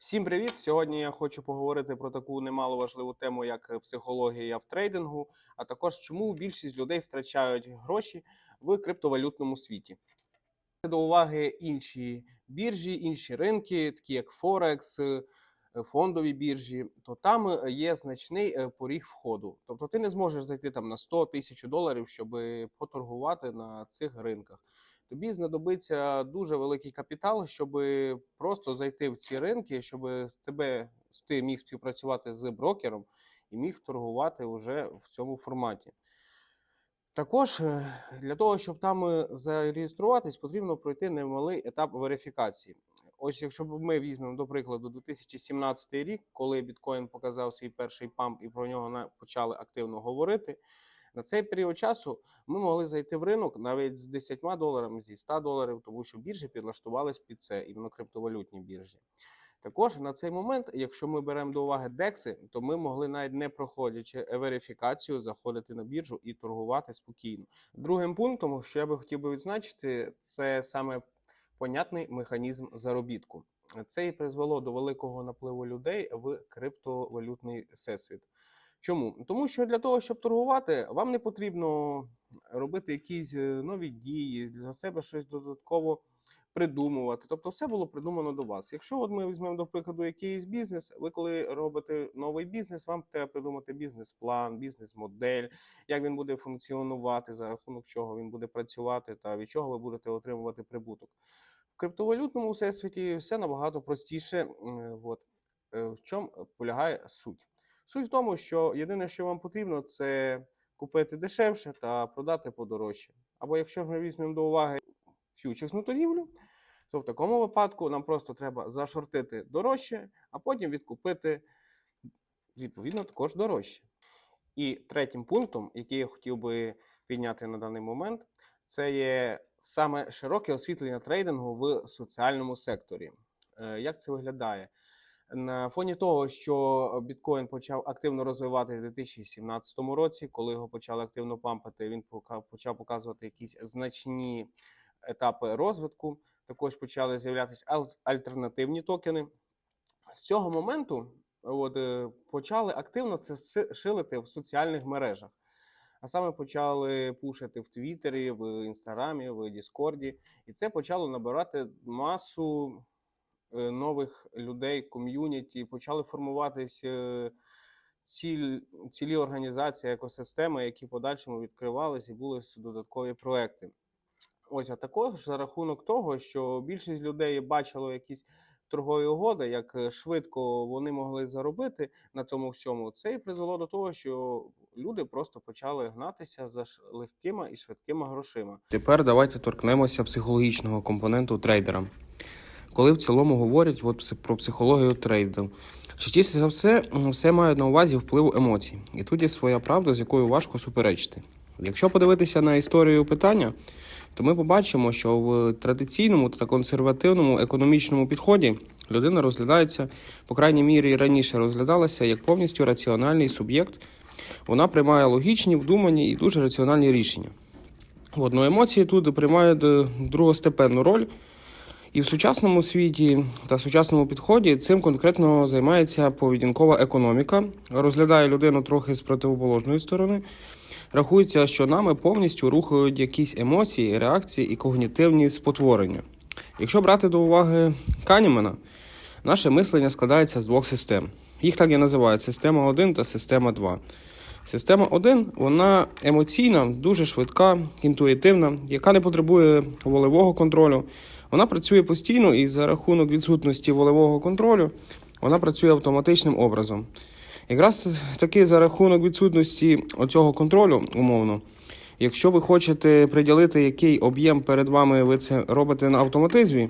Всім привіт! Сьогодні я хочу поговорити про таку немало важливу тему, як психологія в трейдингу, а також чому більшість людей втрачають гроші в криптовалютному світі. До уваги інші біржі, інші ринки, такі як Форекс, е, фондові біржі, то там е, є значний е, поріг входу. Тобто ти не зможеш зайти там на 100 тисяч доларів, щоб поторгувати на цих ринках. Тобі знадобиться дуже великий капітал, щоб просто зайти в ці ринки, щоб з тебе ти міг співпрацювати з брокером і міг торгувати вже в цьому форматі. Також е, для того, щоб там е, зареєструватись, потрібно пройти немалий етап верифікації. Ось, якщо ми візьмемо до прикладу 2017 рік, коли біткоін показав свій перший памп і про нього почали активно говорити. На цей період часу ми могли зайти в ринок навіть з 10 доларами, зі 100 доларів, тому що біржі підлаштувались під це, іменно криптовалютні біржі. Також на цей момент, якщо ми беремо до уваги декси, то ми могли навіть не проходячи верифікацію, заходити на біржу і торгувати спокійно. Другим пунктом, що я би хотів би відзначити, це саме понятний механізм заробітку. Це і призвело до великого напливу людей в криптовалютний всесвіт. Чому? Тому що для того, щоб торгувати, вам не потрібно робити якісь е, нові дії, для себе щось додатково придумувати. Тобто, все було придумано до вас. Якщо от ми візьмемо до прикладу якийсь бізнес, ви коли робите новий бізнес, вам треба придумати бізнес-план, бізнес-модель, як він буде функціонувати, за рахунок чого він буде працювати, та від чого ви будете отримувати прибуток. В криптовалютному всесвіті все набагато простіше. От. Е, В чому полягає суть? Суть в тому, що єдине, що вам потрібно, це купити дешевше та продати подорожче. Або якщо ми візьмемо до уваги фьючерсну торгівлю, то в такому випадку нам просто треба зашортити дорожче, а потім відкупити відповідно також дорожче. І третім пунктом, який я хотів би підняти на даний момент, це є саме широке освітлення трейдингу в соціальному секторі. Е, Як це виглядає? На фоні того, що біткоін почав активно розвиватися в 2017 році, коли його почали активно пампати, він почав показувати якісь значні етапи розвитку. Також почали з'являтися альтернативні токени. З цього моменту от, е, почали активно це шилити в соціальних мережах. А саме почали пушити в Твіттері, в Інстаграмі, в Діскорді. І це почало набирати масу нових людей, ком'юніті, почали формуватись е, ціль, цілі організації, екосистеми, які подальшому відкривалися і були додаткові проекти. Ось, а також за рахунок того, що більшість людей бачило якісь торгові угоди, як е, швидко вони могли заробити на тому всьому, це і призвело до того, що люди просто почали гнатися за легкими і швидкими грошима. Тепер давайте торкнемося психологічного компоненту трейдера. Коли в цілому говорять от, про психологію трейду, частіше за все, все має на увазі впливу емоцій. І тут є своя правда, з якою важко суперечити. Якщо подивитися на історію питання, то ми побачимо, що в традиційному та консервативному економічному підході людина розглядається, по крайній мірі раніше розглядалася як повністю раціональний суб'єкт. Вона приймає логічні, вдумані і дуже раціональні рішення. От, ну, емоції тут приймають е, другостепенну роль. І в сучасному світі та сучасному підході цим конкретно займається поведінкова економіка, розглядає людину трохи з противоположної сторони. Рахується, що нами повністю рухають якісь емоції, реакції і когнітивні спотворення. Якщо брати до уваги Канімена, наше мислення складається з двох систем. Їх так і називають система 1 та система 2. Система 1 вона емоційна, дуже швидка, інтуїтивна, яка не потребує волевого контролю. Вона працює постійно і за рахунок відсутності волевого контролю вона працює автоматичним образом. Якраз таки за рахунок відсутності оцього контролю, умовно, якщо ви хочете приділити, який об'єм перед вами ви це робите на автоматизмі,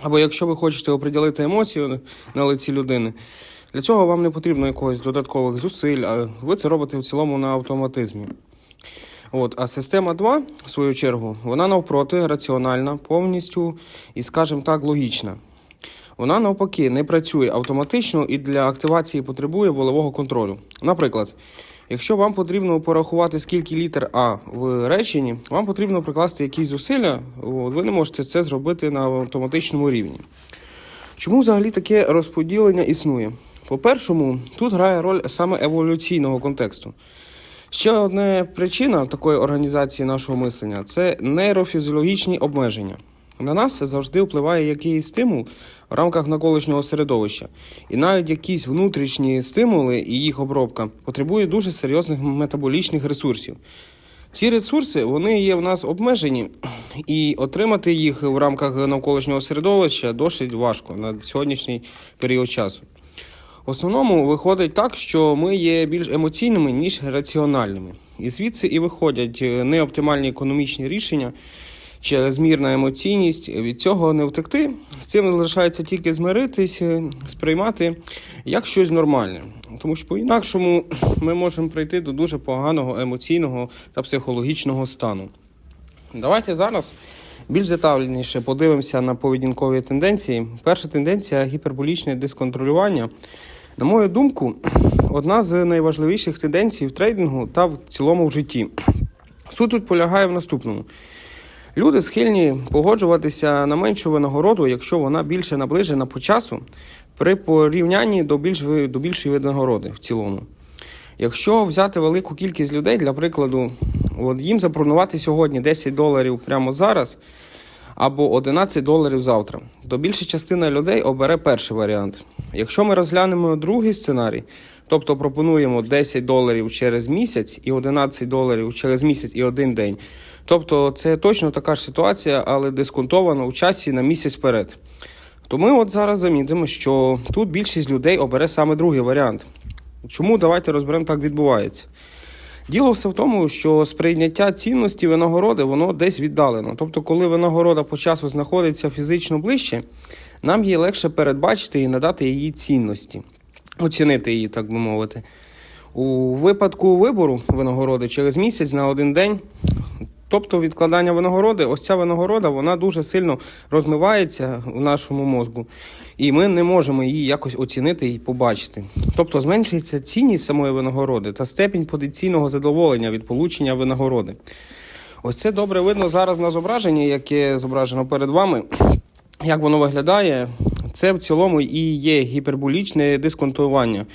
або якщо ви хочете оприділити емоцію на лиці людини, для цього вам не потрібно якогось додаткових зусиль, а ви це робите в цілому на автоматизмі. От, а система 2, в свою чергу, вона навпроти раціональна, повністю і, скажімо так, логічна. Вона навпаки не працює автоматично і для активації потребує волевого контролю. Наприклад, якщо вам потрібно порахувати, скільки літер А в реченні, вам потрібно прикласти якісь зусилля, от, ви не можете це зробити на автоматичному рівні. Чому взагалі таке розподілення існує? По-першому, тут грає роль саме еволюційного контексту. Ще одна причина такої організації нашого мислення це нейрофізіологічні обмеження. На нас завжди впливає якийсь стимул в рамках навколишнього середовища, і навіть якісь внутрішні стимули і їх обробка потребує дуже серйозних метаболічних ресурсів. Ці ресурси вони є в нас обмежені, і отримати їх в рамках навколишнього середовища досить важко на сьогоднішній період часу. В основному виходить так, що ми є більш емоційними, ніж раціональними. І звідси і виходять е, неоптимальні економічні рішення чи змірна емоційність. Від цього не втекти. З цим залишається тільки змиритись, е, сприймати як щось нормальне. Тому що по-інакшому ми можемо прийти до дуже поганого емоційного та психологічного стану. Давайте зараз більш детальніше подивимося на поведінкові тенденції. Перша тенденція гіперболічне дисконтролювання. На мою думку, одна з найважливіших тенденцій в трейдингу та в цілому в житті. Суть тут полягає в наступному. Люди схильні погоджуватися на меншу винагороду, якщо вона більше наближена по часу при порівнянні до, більш, до більшої винагороди в цілому. Якщо взяти велику кількість людей, для прикладу, от їм запропонувати сьогодні 10 доларів прямо зараз або 11 доларів завтра, то більша частина людей обере перший варіант. Якщо ми розглянемо другий сценарій, тобто пропонуємо 10 доларів через місяць і 11 доларів через місяць і один день, тобто це точно така ж ситуація, але дисконтована у часі на місяць вперед. То ми от зараз замітимо, що тут більшість людей обере саме другий варіант. Чому давайте розберемо так відбувається? Діло все в тому, що сприйняття цінності винагороди воно десь віддалено. Тобто, коли винагорода по часу знаходиться фізично ближче, нам її легше передбачити і надати її цінності, оцінити її, так би мовити. У випадку вибору винагороди через місяць на один день, тобто відкладання винагороди, ось ця винагорода вона дуже сильно розмивається в нашому мозку, і ми не можемо її якось оцінити і побачити. Тобто зменшується цінність самої винагороди та степінь потенційного задоволення від получення винагороди. Ось це добре видно зараз на зображенні, яке зображено перед вами. Як воно виглядає, це в цілому і є гіперболічне дисконтування.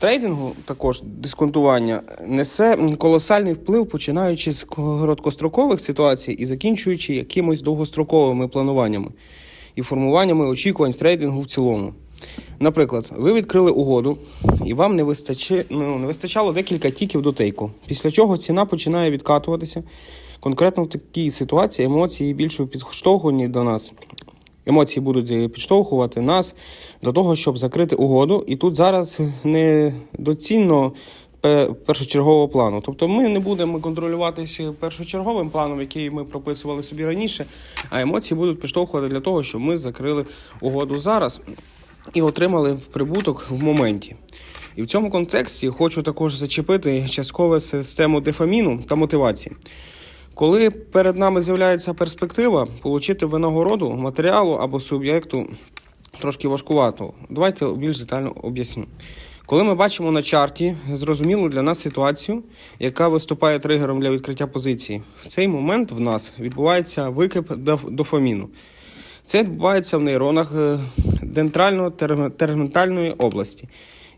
Трейдингу також дисконтування несе колосальний вплив, починаючи з короткострокових ситуацій і закінчуючи якимось довгостроковими плануваннями і формуваннями очікувань трейдингу в цілому. Наприклад, ви відкрили угоду, і вам не, вистачи, ну, не вистачало декілька тіків до тейку, після чого ціна починає відкатуватися. Конкретно в такій ситуації емоції більше підштовхувані до нас. Емоції будуть е, підштовхувати нас до того, щоб закрити угоду. І тут зараз недоцільно першочергового плану. Тобто ми не будемо контролюватися першочерговим планом, який ми прописували собі раніше, а емоції будуть підштовхувати для того, щоб ми закрили угоду зараз і отримали прибуток в моменті. І в цьому контексті хочу також зачепити частково систему дефаміну та мотивації. Коли перед нами з'являється перспектива отримати винагороду матеріалу або суб'єкту трошки важкувато. Давайте більш детально об'ясню. Коли ми бачимо на чарті зрозумілу для нас ситуацію, яка виступає тригером для відкриття позиції, в цей момент в нас відбувається викип дофаміну. Це відбувається в нейронах е, дентрально-тергментальної області.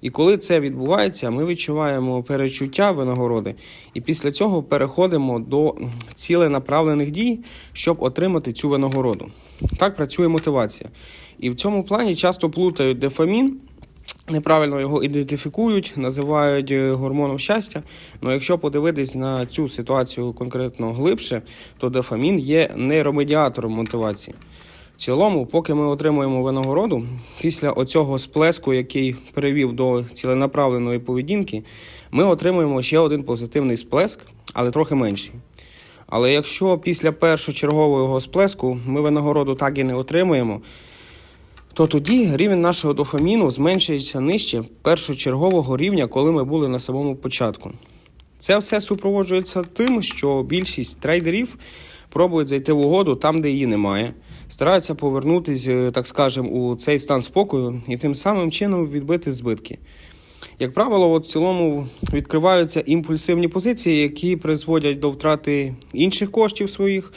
І коли це відбувається, ми відчуваємо перечуття винагороди, і після цього переходимо до ціленаправлених дій, щоб отримати цю винагороду. Так працює мотивація. І в цьому плані часто плутають дефамін, неправильно його ідентифікують, називають е, гормоном щастя. Але якщо подивитись на цю ситуацію конкретно глибше, то дофамін є нейромедіатором мотивації. Цілому, поки ми отримуємо винагороду, після оцього сплеску, який привів до ціленаправленої поведінки, ми отримуємо ще один позитивний сплеск, але трохи менший. Але якщо після першочергового сплеску ми винагороду так і не отримуємо, то тоді рівень нашого дофаміну зменшується нижче першочергового рівня, коли ми були на самому початку. Це все супроводжується тим, що більшість трейдерів пробують зайти в угоду там, де її немає, стараються повернутися, так скажемо, у цей стан спокою і тим самим чином відбити збитки. Як правило, от в цілому відкриваються імпульсивні позиції, які призводять до втрати інших коштів своїх,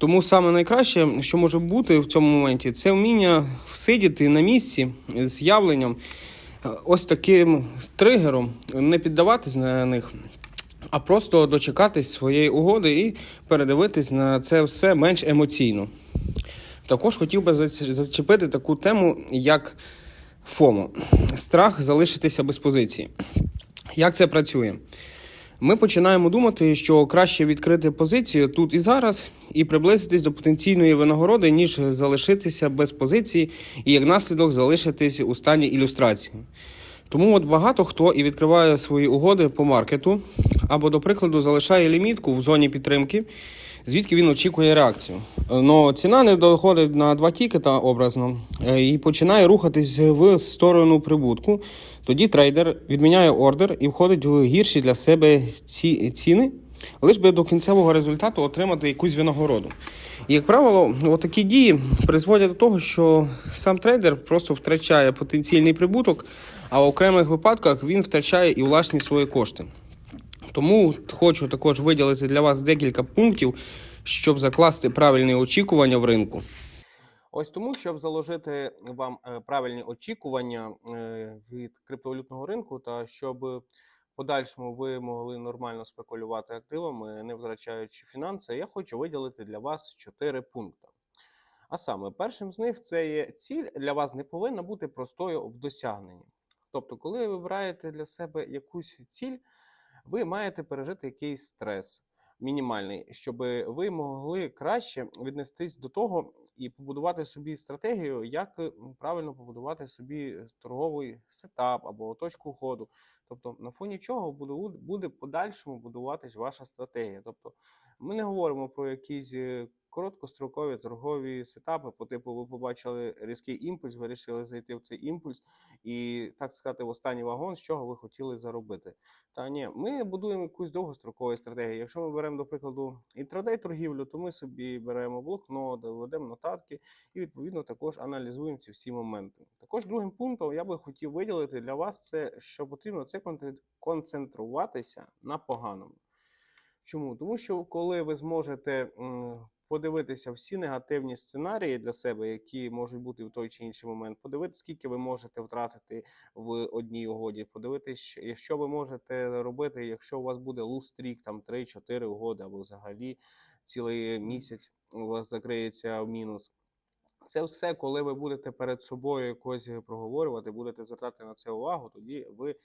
Тому саме найкраще, що може бути в цьому моменті, це вміння сидіти на місці з явленням, е, ось таким тригером, не піддаватись на них, а просто дочекатись своєї угоди і передивитись на це все менш емоційно. Також хотів би зачепити таку тему, як ФОМО страх залишитися без позиції. Як це працює? Ми починаємо думати, що краще відкрити позицію тут і зараз і приблизитись до потенційної винагороди, ніж залишитися без позиції і як наслідок залишитись у стані ілюстрації. Тому от багато хто і відкриває свої угоди по маркету, або, до прикладу, залишає лімітку в зоні підтримки, звідки він очікує реакцію. Но ціна не доходить на два тікета образно е, і починає рухатись в сторону прибутку. Тоді трейдер відміняє ордер і входить в гірші для себе ці ціни, лиш би до кінцевого результату отримати якусь винагороду. І, як правило, такі дії призводять до того, що сам трейдер просто втрачає потенційний прибуток, а в окремих випадках він втрачає і власні свої кошти. Тому хочу також виділити для вас декілька пунктів, щоб закласти правильні очікування в ринку. Ось тому, щоб заложити вам е, правильні очікування е, від криптовалютного ринку, та щоб в подальшому ви могли нормально спекулювати активами, не втрачаючи фінанси, я хочу виділити для вас чотири пункти. А саме, першим з них це є ціль для вас не повинна бути простою в досягненні. Тобто, коли ви вибираєте для себе якусь ціль, ви маєте пережити якийсь стрес мінімальний, щоб ви могли краще віднестись до того і побудувати собі стратегію, як правильно побудувати собі торговий сетап або точку входу. Тобто, на фоні чого буде, буде подальшому будуватись ваша стратегія. Тобто, ми не говоримо про якісь е, короткострокові торгові сетапи, по типу ви побачили різкий імпульс, вирішили зайти в цей імпульс і, так сказати, в останній вагон, з чого ви хотіли заробити. Та ні, ми будуємо якусь довгострокову стратегію. Якщо ми беремо, до прикладу, інтрадей торгівлю, то ми собі беремо блокнот, ведемо нотатки і відповідно також аналізуємо ці всі моменти. Також другим пунктом я би хотів виділити для вас це, що потрібно це концентруватися на поганому. Чому? Тому що коли ви зможете подивитися всі негативні сценарії для себе, які можуть бути в той чи інший момент, подивитися, скільки ви можете втратити в одній угоді, подивитися, що- ви можете робити, якщо у вас буде лустрік, там 3-4 угоди, або взагалі цілий місяць у вас закриється в мінус. Це все, коли ви будете перед собою якось проговорювати, будете звертати на це увагу, тоді ви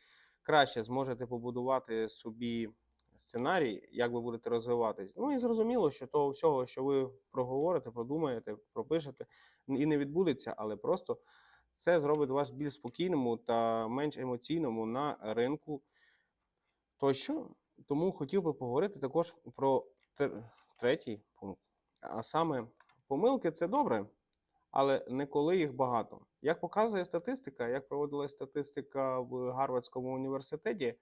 краще зможете побудувати собі сценарій, як ви будете розвиватись. Ну і зрозуміло, що того всього, що ви проговорите, продумаєте, пропишете, і не відбудеться, але просто це зробить вас більш спокійному та менш емоційному на ринку тощо. Тому хотів би поговорити також про третій пункт. А саме, помилки це добре, але не коли їх багато. Як показує статистика, як проводилась статистика в Гарвардському університеті,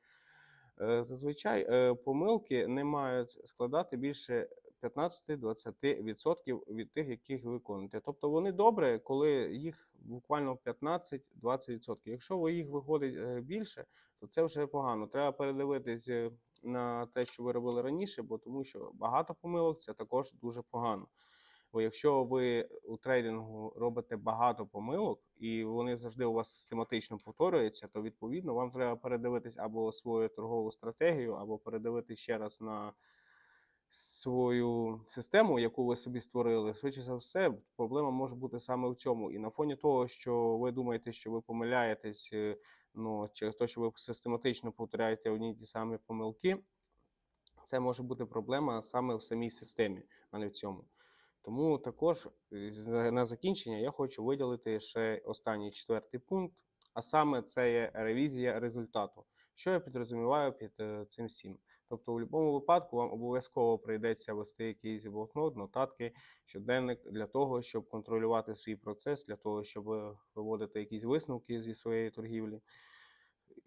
зазвичай е, помилки не мають складати більше 15-20% від тих, яких ви виконуєте. Тобто вони добре, коли їх буквально 15-20%. Якщо ви їх виходить е, більше, то це вже погано. Треба передивитись е, на те, що ви робили раніше, бо тому що багато помилок це також дуже погано. Бо якщо ви у трейдингу робите багато помилок, і вони завжди у вас систематично повторюються, то відповідно вам треба передивитись або свою торгову стратегію, або передивитись ще раз на свою систему, яку ви собі створили. Швидше за все, проблема може бути саме в цьому. І на фоні того, що ви думаєте, що ви помиляєтесь, е, ну через те, що ви систематично повторяєте одні ті самі помилки, це може бути проблема саме в самій системі, а не в цьому. Тому також е, на закінчення я хочу виділити ще останній четвертий пункт, а саме це є ревізія результату. Що я підрозуміваю під е, цим всім? Тобто, в будь-якому випадку вам обов'язково прийдеться вести якийсь блокнот, нотатки, щоденник для того, щоб контролювати свій процес, для того, щоб е, виводити якісь висновки зі своєї торгівлі.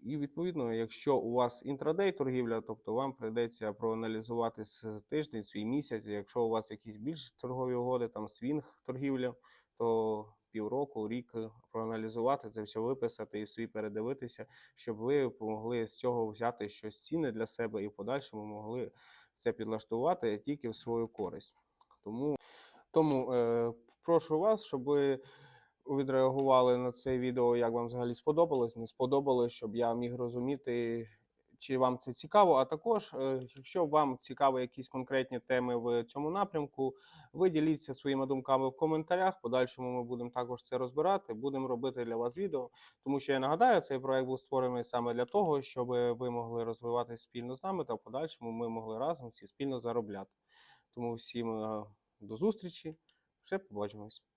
І відповідно, якщо у вас інтрадей торгівля, тобто вам прийдеться проаналізувати с- тиждень, свій місяць. Якщо у вас якісь більш торгові угоди, там свінг торгівля, то півроку, рік проаналізувати це все виписати і собі передивитися, щоб ви могли з цього взяти щось цінне для себе і в подальшому могли це підлаштувати тільки в свою користь. Тому Тому е, прошу вас, щоб ви відреагували на це відео, як вам взагалі сподобалось, не сподобалось, щоб я міг розуміти, чи вам це цікаво. А також, е, якщо вам цікаві якісь конкретні теми в цьому напрямку, ви діліться своїми думками в коментарях. Подальшому ми будемо також це розбирати. Будемо робити для вас відео. Тому що я нагадаю, цей проект був створений саме для того, щоб ви могли розвиватися спільно з нами, та в подальшому ми могли разом всі спільно заробляти. Тому всім е, до зустрічі. Ще побачимось.